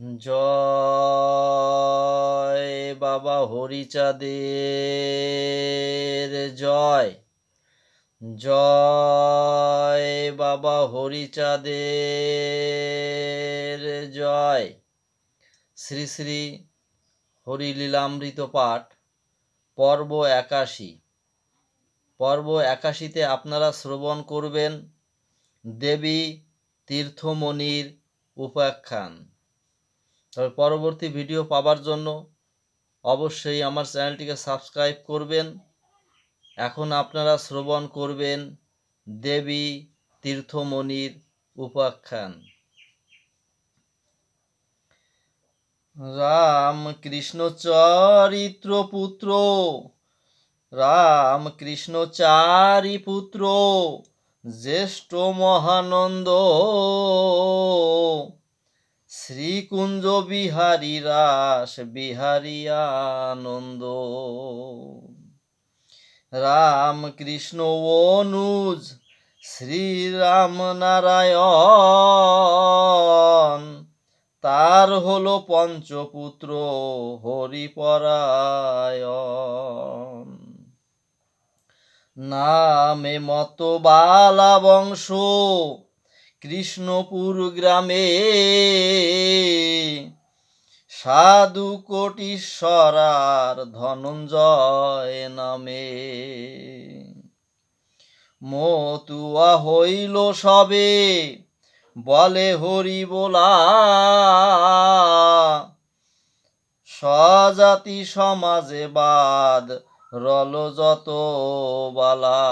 জয় বাবা হরিচাঁদের, জয়। জয় বাবা হরিচাঁদের, জয়। শ্রী শ্রী হরিলীলামৃত পাঠ, পর্ব একাশি। পর্ব একাশিতে আপনারা শ্রবণ করবেন দেবী তীর্থমণির উপাখ্যান। তবে পরবর্তী ভিডিও পাবার জন্য অবশ্যই আমার চ্যানেলটিকে সাবস্ক্রাইব করবেন। এখন আপনারা শ্রবণ করবেন দেবী তীর্থমণির উপাখ্যান। রাম কৃষ্ণ চরিত্র পুত্র, রাম কৃষ্ণ চারি পুত্র, জ্যেষ্ঠ মহানন্দ শ্রীকুঞ্জ বিহারী রাস বিহারী আনন্দ রাম কৃষ্ণ অনুজ শ্রীরাম নারায়ণ তার হলো পঞ্চপুত্র হরিপরায়ণ। নামে মত বালা বংশ কৃষ্ণপুর গ্রামে সাধু কোটিশ্বরার ধনঞ্জয় নামে। মতুয়া হইল সবে, বলে হরি বলা। স্বজাতি সমাজে বাদ রল যত বালা।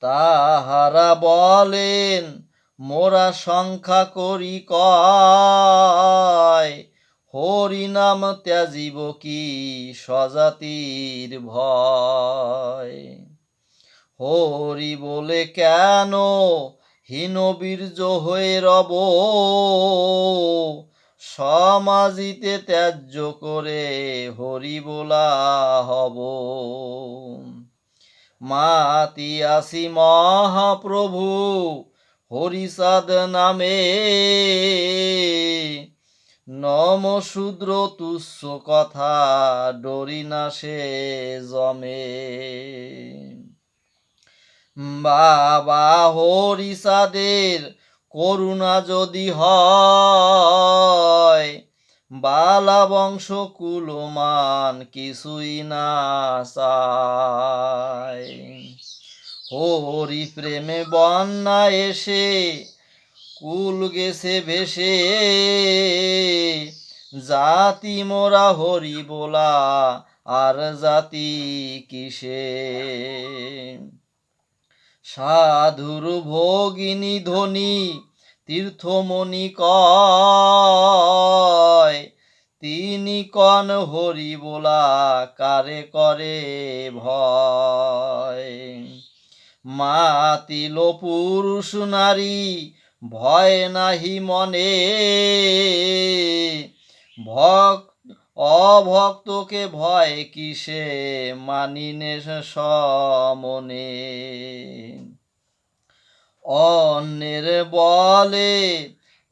তাহারা বলেন, মোরা সংখ্যা করি কয়? হরি নাম ত্যাজিব কি স্বজাতির ভয়? হরি বলে, কেন? হীনবীর্য হয়ে রব। সমাজিতে ত্যায্য করে হরি বলা হব। মাতি আসি মহাপ্রভু, হরিসাদ নামে। নম শূদ্র তুচ্ছ কথা, ডরি না সে জমে। বাবা হরিসাদের করুণা যদি হয় বালা বংশ কুলমান কিছুই না হরি প্রেমে বন্যা এসে কুল গেছে ভেসে, জাতি মোরা হরি বলা আর জাতি কিসে? সাধুর ভোগিনী ধনী তীর্থমণি কয় তিনি কন হরি বলা, কারে করে ভয়? মাতিল পুরুষ নারী, ভয় নাহি মনে। ভক্ত অভক্তকে ভয় কিসে, মানিনে সমনে। অন্যের বলে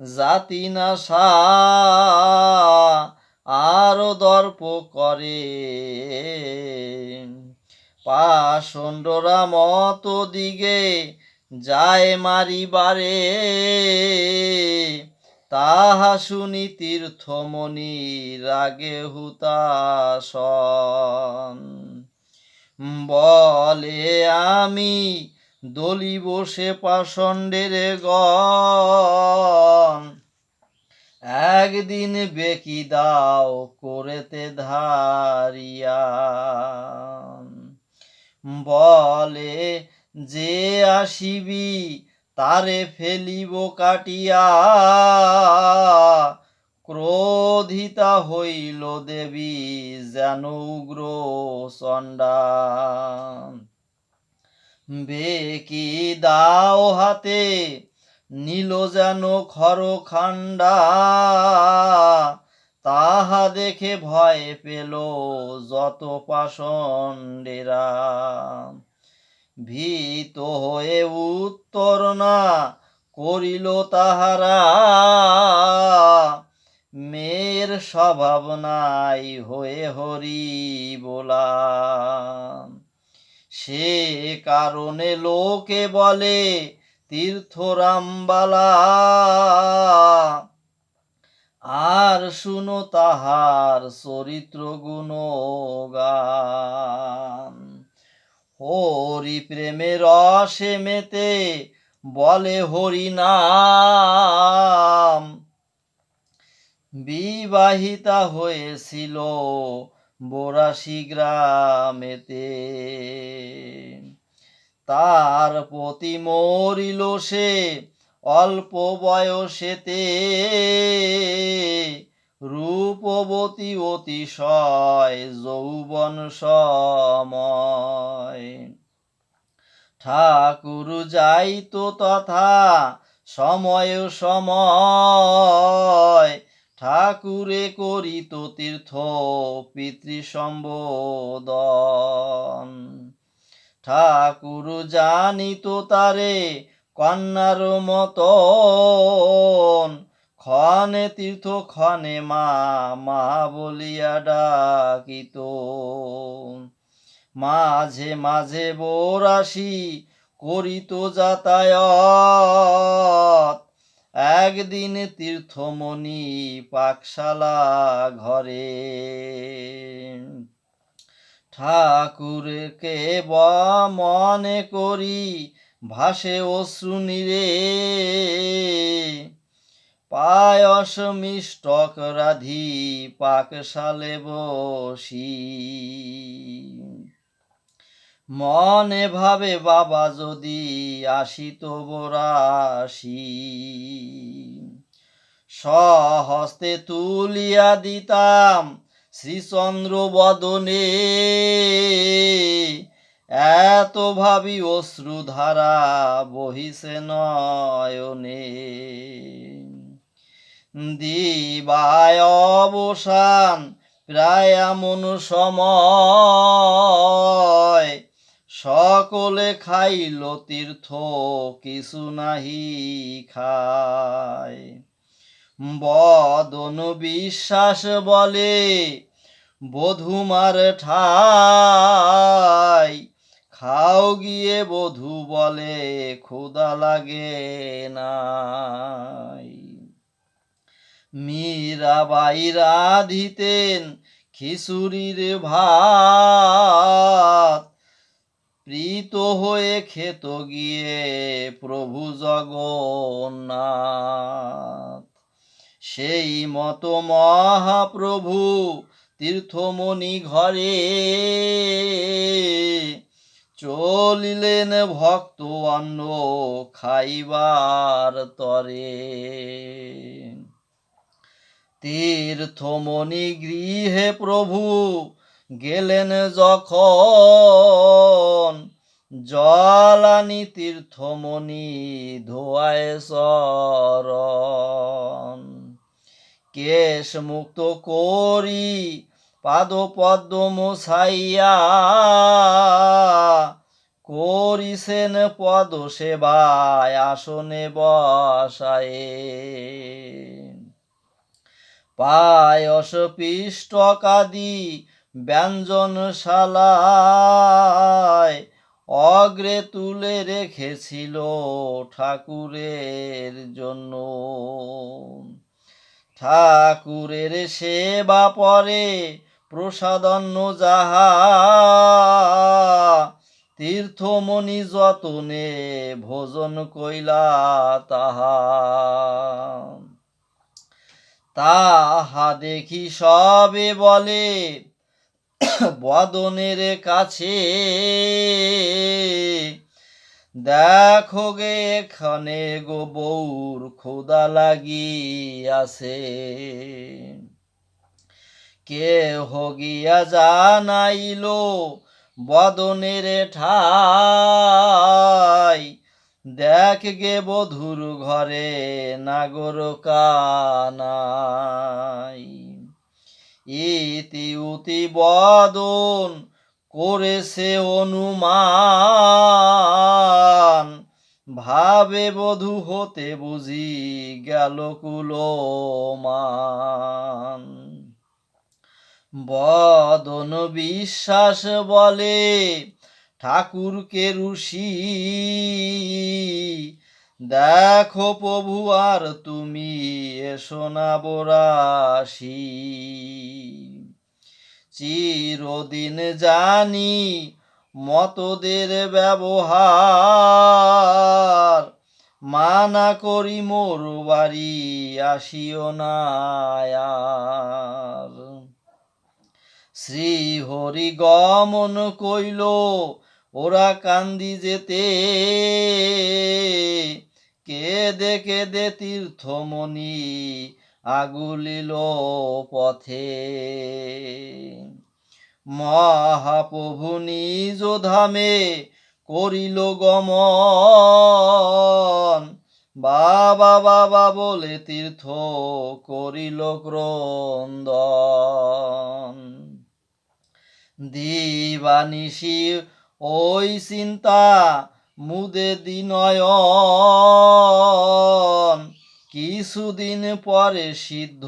জাতি নাশা, আরও দর্প করে। পাষণ্ডরা মত দিগে যায় মারিবারে, তাহা শুনি তীর্থমণি রাগে হুতাসন বলে আমি দলি বসে পাষণ্ডের গন একদিন বেকি দাও করেতে ধারিয়া। বলে, যে আসিবি তারে ফেলিব কাটিয়া। ক্রোধিতা হইল দেবী যেন উগ্র চণ্ডা। বেকি দাও হাতে? নীল যেন খর খান্ডা তাহা দেখে ভয় পেল যত পাষণ্ডেরা। ভীত হয়ে উত্তর না করিল তাহারা। মেয়ের স্বভাব নাই হয়ে হরি বলা। সে কারণে লোকে বলে তীর্থরামবালা আর শুনো তাহার চরিত্র গুণগান। হরি প্রেমে রসে মেতে বলে হরি নাম। বিবাহিতা হয়েছিল বোরাশি গ্রামেতে। তার প্রতি মরিল সে অল্প বয়সেতে। রূপবতী অতিশয় যৌবন সময়। ঠাকুর যাইতো তথা সময় সময় ঠাকুরে করিত তীর্থ পিতৃসম্বোদন ঠাকুর জানিত তারে কন্যার মতন। ক্ষণে তীর্থ, ক্ষণে মা মা বলিয়া ডাকিত। মাঝে মাঝে বোরাশি করিত যাতায়াত। একদিন তীর্থমণি পাকশালা ঘরে। ঠাকুরকে ব মনে করি ভাসে অশ্রু নীরে। পায়স মিষ্টক রাধি পাকশালে বসি। মনে ভাবে, বাবা যদি আসিত বরাসি সহস্তে তুলিয়া দিতাম শ্রীচন্দ্র বদনে। এত ভাবি অশ্রুধারা বহিছে নয়নে। দিবায় অবসান প্রায় এমন সময় সকলে খাইল তীর্থ, কিছু নাহি খায়। বদন বিশ্বাস বলে বধুমার ঠাই। খাও গিয়ে বধু বলে ক্ষুদা লাগে নাই। মীরাবাই রাধিতেন খিচুড়ির ভাত প্রীত হয়ে খেত গিয়ে প্রভু জগন্নাথ। সেই মতো মহাপ্রভু তীর্থমণি ঘরে চলিলেন ভক্ত অন্ন খাইবার তরে। তীর্থমণি গৃহে প্রভু গেলেন যখন জলানি তীর্থমণি ধোয়ায় শরণ। কেশ মুক্ত করি পাদ পদ্ম মোছাইয়া করিছেন পদ সেবায় আসনে বসায়ে। পায়স পিষ্টকাদি ব্যঞ্জনশালায় অগ্রে তুলে রেখেছিল ঠাকুরের জন্য। ঠাকুরের সেবা পরে প্রসাদন্ন যাহা তীর্থমণি যতনে ভোজন কইলা তাহা। তাহা দেখি সবে বলে বদনের কাছে। দেখো গে, এখানে গো বউর খোদা লাগিয়াছে। কে হগিয়া জানাইল, বদনের ঠাই। দেখ গে বধুর ঘরে নাগর কানাই ইতি উতি বদন করেছে অনুমান। ভাবে বধূ হতে বুঝি গেল কুলমান। বদন বিশ্বাস বলে ঠাকুরকে ঋষি। দেখো প্রভু, আর তুমি এসো না বরাসি চিরদিন জানি মতদের ব্যবহার, মানা করি মোর বাড়ি আসিও না শ্রী হরি গমন কইল, ওরা কান্দি যেতে। কেদে কেদে তীর্থমণি আগুলিল পথে। মহাপ্রভু নিজ ধামে করিল গমন। বাবা বাবা বলে তীর্থ করিল ক্রন্দন। দিবানিশি ওই চিন্তা মুদে দিনয়ন, কিছুদিন পরে সিদ্ধ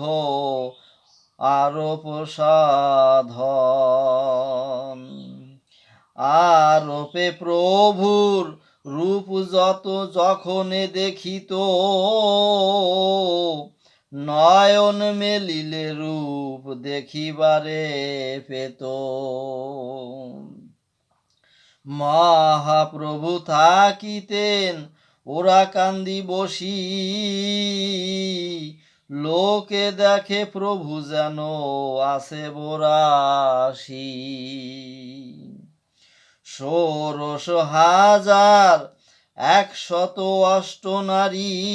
আরোপ সাধন আরোপে প্রভুর রূপ যত যখন দেখিত, নয়ন মেলিলে রূপ দেখিবারে পেত। মহাপ্রভু থাকিতেন, ওরা কান্দি বসি। লোকে দেখে প্রভু যেন আসে বোরাসি ষোড়শ হাজার একশত অষ্ট নারী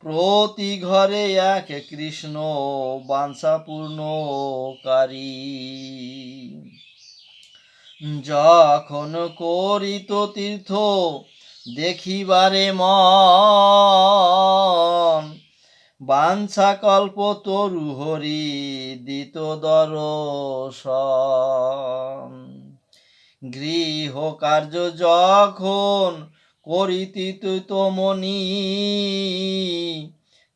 প্রতি ঘরে এক কৃষ্ণ বাঞ্ছাপূর্ণকারী। যখন করিত তীর্থ দেখিবারে মন কল্প তরু হরি দিত দর্শন। গৃহ কার্য যখন করিতি মনি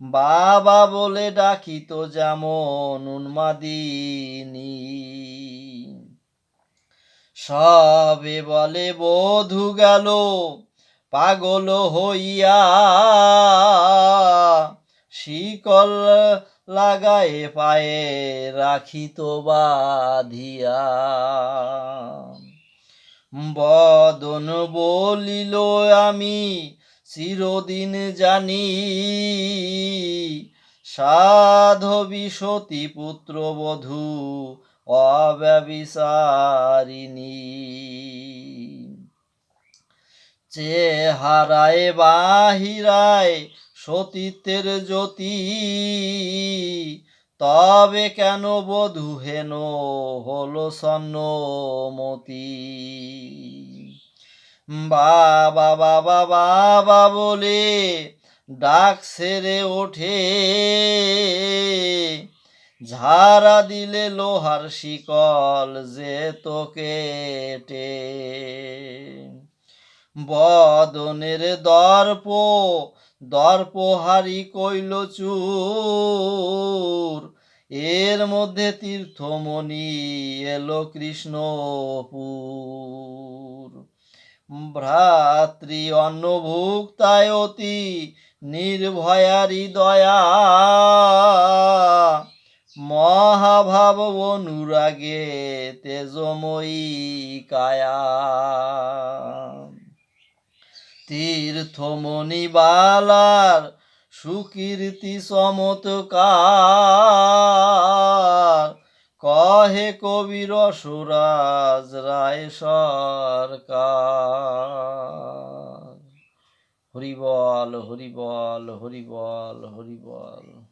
বাবা বলে ডাকিত যেমন উন্মাদিনী। সবে বলে বধু গেল, পাগল হইয়া শিকল লাগায়ে পায়ে রাখিত বাধিয়া। বদন বলিল, আমি চিরদিন জানি সাধবী সতী পুত্র বধূ অব্যবিচারিণী। চেহারায় বাহিরায় সতীত্বের জ্যোতি, তবে কেন বধূ হেন হলো সন্নমতি বাবা বাবা বাবা বলে ডাক সেরে ওঠে। ঝাড়া দিলে লোহার শিকল যে তো কেটে বদনের দর্প, দর্পহারি কইল চুর। এর মধ্যে তীর্থমণি এলো কৃষ্ণপুর। ভ্রাতৃ অন্নভুক্তায় অতি নির্ভয়ারি দয়া। মহাভাব অনুরাগে তেজময়ী কায়া। তীর্থমণি বালার সুকীর্তি সমতকার কহে কবির সুরাজ রায় সরকার। হরিবল হরিবল হরিবল হরিবল।